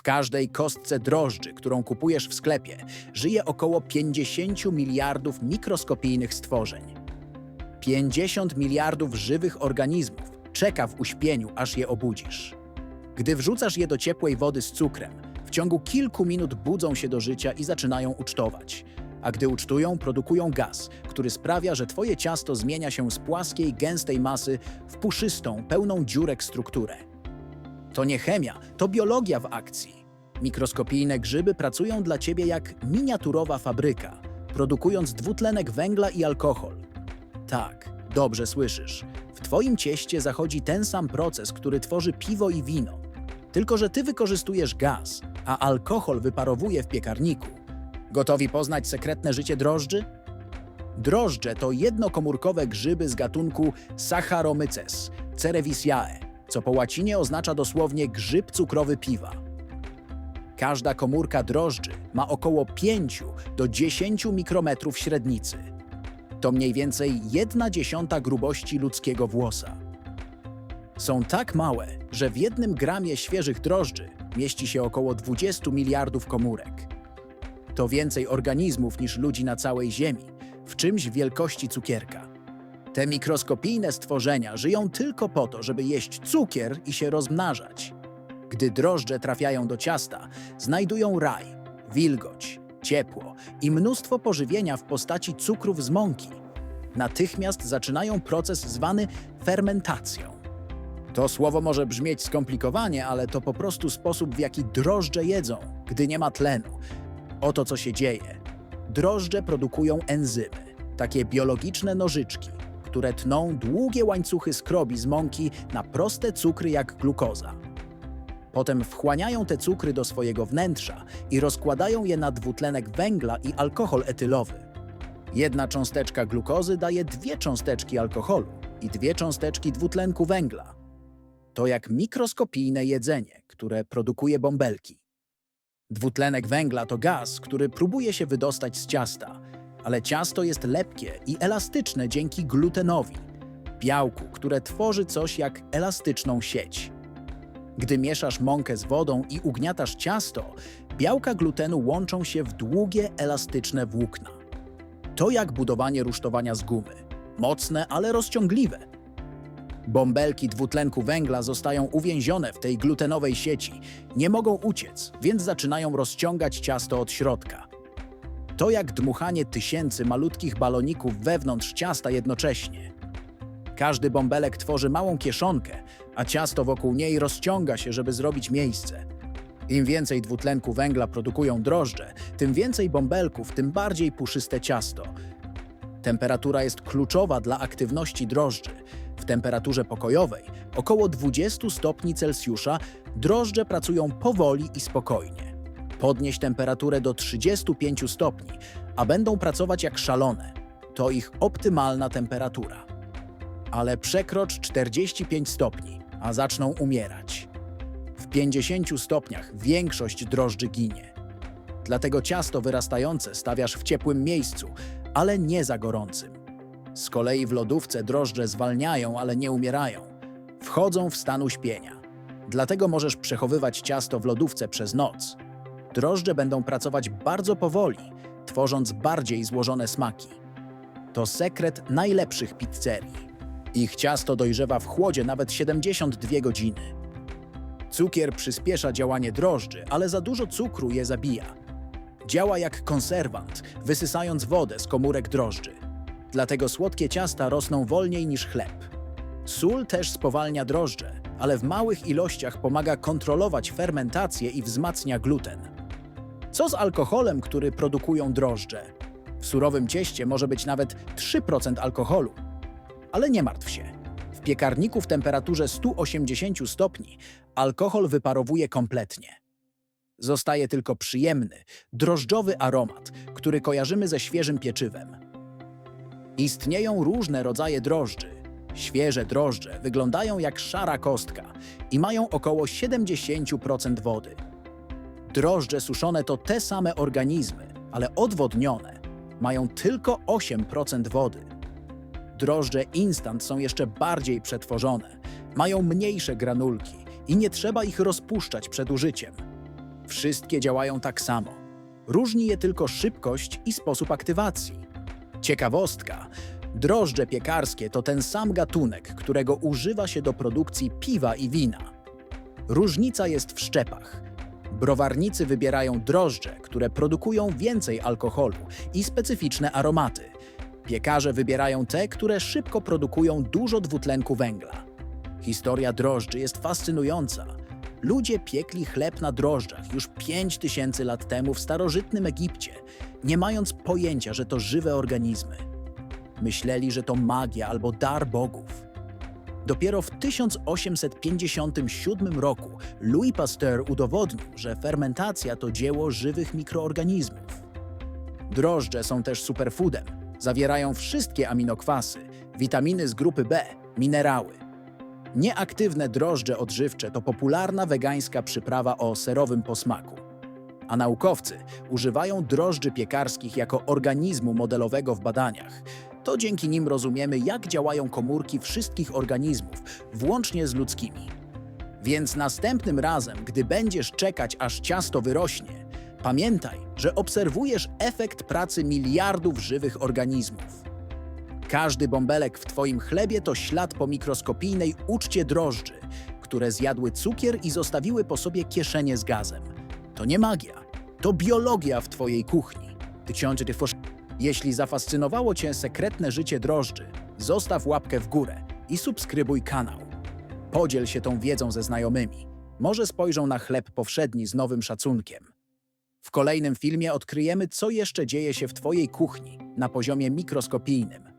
W każdej kostce drożdży, którą kupujesz w sklepie, żyje około 50 miliardów mikroskopijnych stworzeń. 50 miliardów żywych organizmów czeka w uśpieniu, aż je obudzisz. Gdy wrzucasz je do ciepłej wody z cukrem, w ciągu kilku minut budzą się do życia i zaczynają ucztować. A gdy ucztują, produkują gaz, który sprawia, że twoje ciasto zmienia się z płaskiej, gęstej masy w puszystą, pełną dziurek strukturę. To nie chemia, to biologia w akcji. Mikroskopijne grzyby pracują dla ciebie jak miniaturowa fabryka, produkując dwutlenek węgla i alkohol. Tak, dobrze słyszysz. W twoim cieście zachodzi ten sam proces, który tworzy piwo i wino. Tylko, że ty wykorzystujesz gaz, a alkohol wyparowuje w piekarniku. Gotowi poznać sekretne życie drożdży? Drożdże to jednokomórkowe grzyby z gatunku Saccharomyces cerevisiae, co po łacinie oznacza dosłownie grzyb cukrowy piwa. Każda komórka drożdży ma około 5 do 10 mikrometrów średnicy. To mniej więcej 1 dziesiąta grubości ludzkiego włosa. Są tak małe, że w jednym gramie świeżych drożdży mieści się około 20 miliardów komórek. To więcej organizmów niż ludzi na całej Ziemi, w czymś wielkości cukierka. Te mikroskopijne stworzenia żyją tylko po to, żeby jeść cukier i się rozmnażać. Gdy drożdże trafiają do ciasta, znajdują raj, wilgoć, ciepło i mnóstwo pożywienia w postaci cukrów z mąki. Natychmiast zaczynają proces zwany fermentacją. To słowo może brzmieć skomplikowanie, ale to po prostu sposób, w jaki drożdże jedzą, gdy nie ma tlenu. Oto co się dzieje. Drożdże produkują enzymy, takie biologiczne nożyczki, które tną długie łańcuchy skrobi z mąki na proste cukry jak glukoza. Potem wchłaniają te cukry do swojego wnętrza i rozkładają je na dwutlenek węgla i alkohol etylowy. Jedna cząsteczka glukozy daje dwie cząsteczki alkoholu i dwie cząsteczki dwutlenku węgla. To jak mikroskopijne jedzenie, które produkuje bąbelki. Dwutlenek węgla to gaz, który próbuje się wydostać z ciasta, ale ciasto jest lepkie i elastyczne dzięki glutenowi, białku, które tworzy coś jak elastyczną sieć. Gdy mieszasz mąkę z wodą i ugniatasz ciasto, białka glutenu łączą się w długie, elastyczne włókna. To jak budowanie rusztowania z gumy. Mocne, ale rozciągliwe. Bąbelki dwutlenku węgla zostają uwięzione w tej glutenowej sieci. Nie mogą uciec, więc zaczynają rozciągać ciasto od środka. To jak dmuchanie tysięcy malutkich baloników wewnątrz ciasta jednocześnie. Każdy bąbelek tworzy małą kieszonkę, a ciasto wokół niej rozciąga się, żeby zrobić miejsce. Im więcej dwutlenku węgla produkują drożdże, tym więcej bąbelków, tym bardziej puszyste ciasto. Temperatura jest kluczowa dla aktywności drożdży. W temperaturze pokojowej, około 20 stopni Celsjusza, drożdże pracują powoli i spokojnie. Podnieś temperaturę do 35 stopni, a będą pracować jak szalone. To ich optymalna temperatura. Ale przekrocz 45 stopni, a zaczną umierać. W 50 stopniach większość drożdży ginie. Dlatego ciasto wyrastające stawiasz w ciepłym miejscu, ale nie za gorącym. Z kolei w lodówce drożdże zwalniają, ale nie umierają. Wchodzą w stan uśpienia. Dlatego możesz przechowywać ciasto w lodówce przez noc. Drożdże będą pracować bardzo powoli, tworząc bardziej złożone smaki. To sekret najlepszych pizzerii. Ich ciasto dojrzewa w chłodzie nawet 72 godziny. Cukier przyspiesza działanie drożdży, ale za dużo cukru je zabija. Działa jak konserwant, wysysając wodę z komórek drożdży. Dlatego słodkie ciasta rosną wolniej niż chleb. Sól też spowalnia drożdże, ale w małych ilościach pomaga kontrolować fermentację i wzmacnia gluten. Co z alkoholem, który produkują drożdże? W surowym cieście może być nawet 3% alkoholu. Ale nie martw się. W piekarniku w temperaturze 180 stopni alkohol wyparowuje kompletnie. Zostaje tylko przyjemny, drożdżowy aromat, który kojarzymy ze świeżym pieczywem. Istnieją różne rodzaje drożdży. Świeże drożdże wyglądają jak szara kostka i mają około 70% wody. Drożdże suszone to te same organizmy, ale odwodnione. Mają tylko 8% wody. Drożdże instant są jeszcze bardziej przetworzone. Mają mniejsze granulki i nie trzeba ich rozpuszczać przed użyciem. Wszystkie działają tak samo. Różni je tylko szybkość i sposób aktywacji. Ciekawostka. Drożdże piekarskie to ten sam gatunek, którego używa się do produkcji piwa i wina. Różnica jest w szczepach. Browarnicy wybierają drożdże, które produkują więcej alkoholu i specyficzne aromaty. Piekarze wybierają te, które szybko produkują dużo dwutlenku węgla. Historia drożdży jest fascynująca. Ludzie piekli chleb na drożdżach już 5000 lat temu w starożytnym Egipcie, nie mając pojęcia, że to żywe organizmy. Myśleli, że to magia albo dar bogów. Dopiero w 1857 roku Louis Pasteur udowodnił, że fermentacja to dzieło żywych mikroorganizmów. Drożdże są też superfoodem. Zawierają wszystkie aminokwasy, witaminy z grupy B, minerały. Nieaktywne drożdże odżywcze to popularna wegańska przyprawa o serowym posmaku. A naukowcy używają drożdży piekarskich jako organizmu modelowego w badaniach. To dzięki nim rozumiemy, jak działają komórki wszystkich organizmów, włącznie z ludzkimi. Więc następnym razem, gdy będziesz czekać, aż ciasto wyrośnie, pamiętaj, że obserwujesz efekt pracy miliardów żywych organizmów. Każdy bąbelek w Twoim chlebie to ślad po mikroskopijnej uczcie drożdży, które zjadły cukier i zostawiły po sobie kieszenie z gazem. To nie magia, to biologia w Twojej kuchni. Ty książę, ty fosz... Jeśli zafascynowało Cię sekretne życie drożdży, zostaw łapkę w górę i subskrybuj kanał. Podziel się tą wiedzą ze znajomymi. Może spojrzą na chleb powszedni z nowym szacunkiem. W kolejnym filmie odkryjemy, co jeszcze dzieje się w Twojej kuchni na poziomie mikroskopijnym.